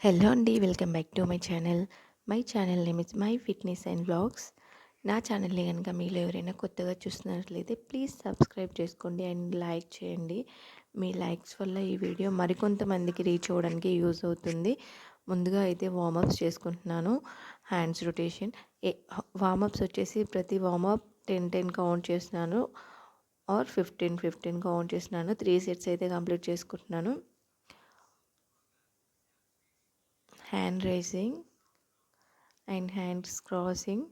Hello అండి welcome back to my channel. My channel name is my fitness and blogs నా ఛానల్ని కనుక మీలో ఎవరైనా కొత్తగా చూస్తున్నట్లయితే ప్లీజ్ సబ్స్క్రైబ్ చేసుకోండి అండ్ లైక్ చేయండి. మీ లైక్స్ వల్ల ఈ వీడియో మరికొంతమందికి రీచ్ అవ్వడానికి యూజ్ అవుతుంది. ముందుగా అయితే వార్మప్స్ చేసుకుంటున్నాను. Hands rotation. ఏ వార్మప్స్ వచ్చేసి ప్రతి వార్మప్ టెన్ టెన్ కౌంట్ చేస్తున్నాను. ఆర్ ఫిఫ్టీన్ ఫిఫ్టీన్ కౌంట్ చేస్తున్నాను. త్రీ సెట్స్ అయితే కంప్లీట్ చేసుకుంటున్నాను. Hand raising and hands crossing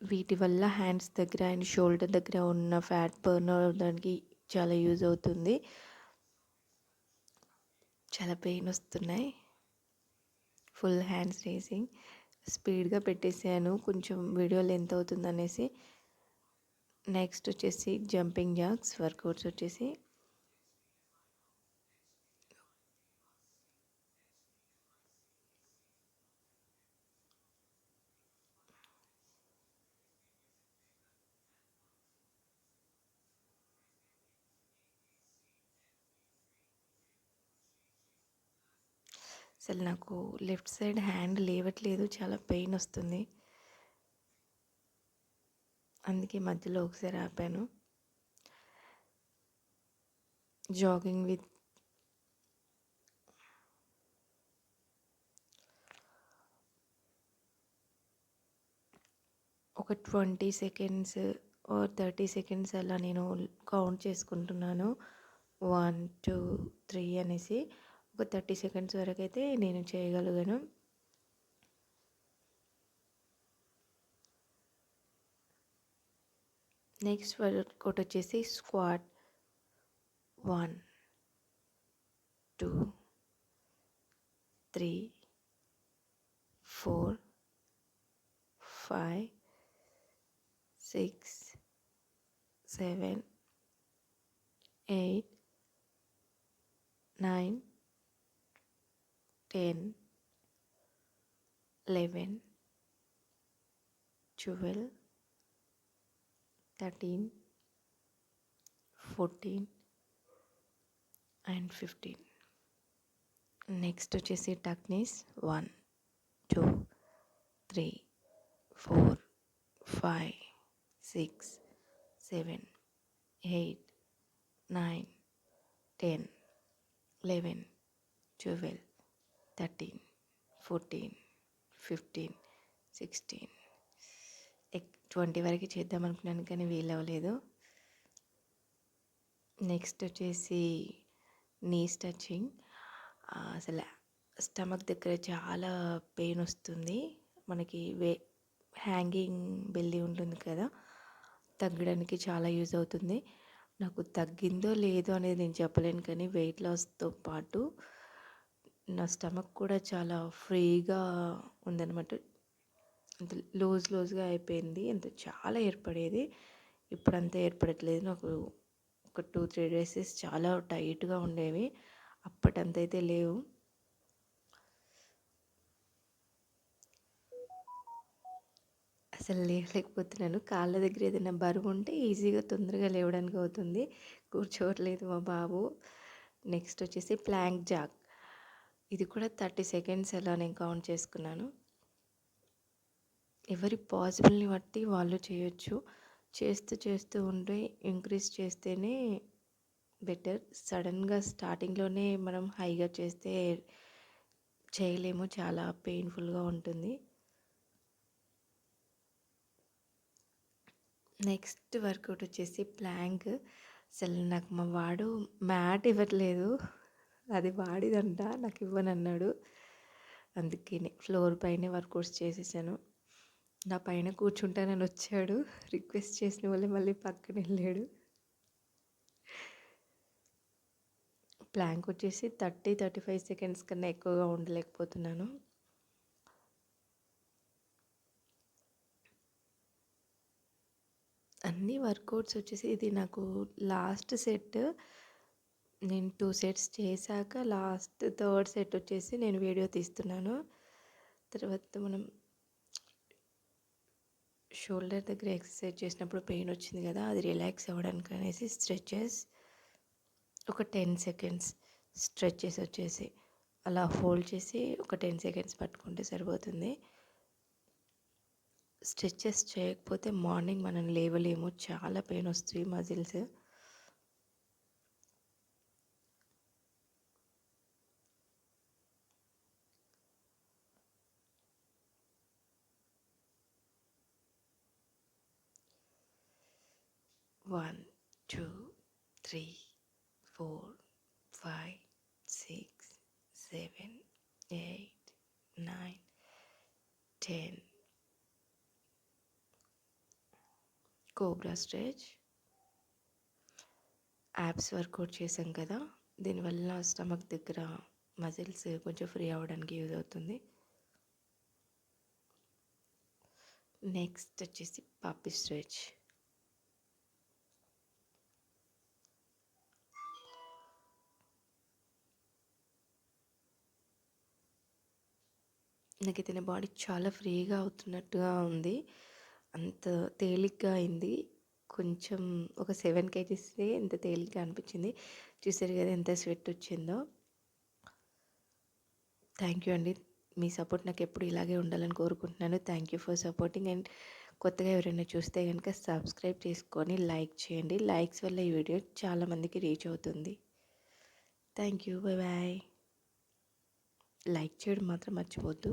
వీటి వల్ల హ్యాండ్స్ దగ్గర అండ్ షోల్డర్ దగ్గర ఉన్న ఫ్యాట్ బర్న్ అవడానికి చాలా యూజ్ అవుతుంది. చాలా పెయిన్ వస్తున్నాయి. ఫుల్ హ్యాండ్స్ రేసింగ్ స్పీడ్గా పెట్టేసాను. కొంచెం వీడియో లెంత్ అవుతుంది అనేసి నెక్స్ట్ వచ్చేసి జంపింగ్ జాక్స్ వర్కౌట్స్ వచ్చేసి. అసలు నాకు లెఫ్ట్ సైడ్ హ్యాండ్ లేవట్లేదు చాలా పెయిన్ వస్తుంది. అందుకే మధ్యలో ఒకసారి ఆపాను. జాగింగ్ విత్ ఒక twenty seconds or thirty seconds అలా నేను కౌంట్ చేసుకుంటున్నాను. వన్ టూ త్రీ అనేసి. ఒక థర్టీ సెకండ్స్ వరకు అయితే నేను చేయగలిగాను నెక్స్ట్ వర్కౌట్ వచ్చేసి squat one two three four five six seven eight nine ten eleven twelve thirteen fourteen and fifteen next వచ్చేసి tuck knees one two three four five six seven eight nine ten eleven twelve thirteen fourteen fifteen sixteen twenty వరకు చేద్దాం అనుకున్నాను కానీ వీలవ్వలేదు. Next వచ్చేసి నీ స్టచింగ్ అసలు stomach దగ్గర చాలా పెయిన్ వస్తుంది. మనకి వే హ్యాంగింగ్ బెల్లి ఉంటుంది కదా తగ్గడానికి చాలా యూజ్ అవుతుంది. నాకు తగ్గిందో లేదో అనేది నేను చెప్పలేను కానీ వెయిట్ లాస్తో పాటు నా స్టమక్ కూడా చాలా ఫ్రీగా ఉందన్నమాట. అంత లూజ్ లూజ్గా అయిపోయింది. అంత చాలా ఏర్పడేది. ఇప్పుడు ఏర్పడట్లేదు. నాకు ఒక టూ త్రీ డేసెస్ చాలా టైట్గా ఉండేవి. అప్పటంతైతే అయితే లేవు. అసలు లేవలేకపోతున్నాను. కాళ్ళ దగ్గర ఏదైనా బరువు ఉంటే ఈజీగా తొందరగా లేవడానికి అవుతుంది. కూర్చోవట్లేదు మా బాబు. నెక్స్ట్ వచ్చేసి ప్లాంక్ జాక్. ఇది కూడా థర్టీ సెకండ్స్ ఎలా నేను కౌంట్ చేసుకున్నాను. ఎవరి పాసిబుల్ని బట్టి వాళ్ళు చేయొచ్చు. చేస్తూ చేస్తూ ఉంటే ఇంక్రీజ్ చేస్తేనే బెటర్. సడన్గా స్టార్టింగ్లోనే మనం హైగా చేస్తే చేయలేము. చాలా పెయిన్ఫుల్గా ఉంటుంది. నెక్స్ట్ వర్కౌట్ వచ్చేసి ప్లాంక్. అసలు నాకు మా వాడు మ్యాట్ ఇవ్వట్లేదు. అది వాడిదంట నాకు ఇవ్వనన్నాడు అందుకే ఫ్లోర్ పైనే వర్కౌట్స్ చేసేసాను. నా పైన కూర్చుంటానని వచ్చాడు రిక్వెస్ట్ చేసిన వాళ్ళే మళ్ళీ పక్కన వెళ్ళాడు ప్లాంక్ వచ్చేసి థర్టీ థర్టీ ఫైవ్ సెకండ్స్ కన్నా ఎక్కువగా ఉండలేకపోతున్నాను. అన్ని వర్కౌట్స్ వచ్చేసి ఇది నాకు లాస్ట్ సెట్ నేను టూ సెట్స్ చేశాక లాస్ట్ థర్డ్ సెట్ వచ్చేసి నేను వీడియో తీస్తున్నాను. తర్వాత మనం షోల్డర్ దగ్గర ఎక్సర్సైజ్ చేసినప్పుడు పెయిన్ వచ్చింది కదా అది రిలాక్స్ అవ్వడానికి అనేసి స్ట్రెచెస్ ఒక టెన్ సెకండ్స్ స్ట్రెచెస్ వచ్చేసి అలా హోల్డ్ చేసి ఒక టెన్ సెకండ్స్ పట్టుకుంటే సరిపోతుంది. స్ట్రెచెస్ చేయకపోతే మార్నింగ్ మనం లేవలేము చాలా పెయిన్ వస్తుంది muscles. One two three four five six seven eight nine ten cobra stretch abs workout చేసాం కదా దీనివల్ల స్టమక్ దగ్గర మజిల్స్ కొంచెం ఫ్రీ అవ్వడానికి యూజ్ అవుతుంది. నెక్స్ట్ వచ్చేసి పాపి స్ట్రెచ్ నాకైతే నా బాడీ చాలా ఫ్రీగా అవుతున్నట్టుగా ఉంది. అంత తేలిగ్గా అయింది. కొంచెం ఒక సెవెన్ కేజీస్ ఎంత తేలిగ్గా అనిపించింది. చూసారు కదా ఎంత స్వెట్ వచ్చిందో. థ్యాంక్ యూ అండి. మీ సపోర్ట్ నాకు ఎప్పుడు ఇలాగే ఉండాలని కోరుకుంటున్నాను. Thank you for supporting and కొత్తగా ఎవరైనా చూస్తే కనుక సబ్స్క్రైబ్ చేసుకొని లైక్ చేయండి. లైక్స్ వల్ల ఈ వీడియో చాలామందికి రీచ్ అవుతుంది. Thank you. Bye bye. Like చేయడం మాత్రం మర్చిపోద్దు.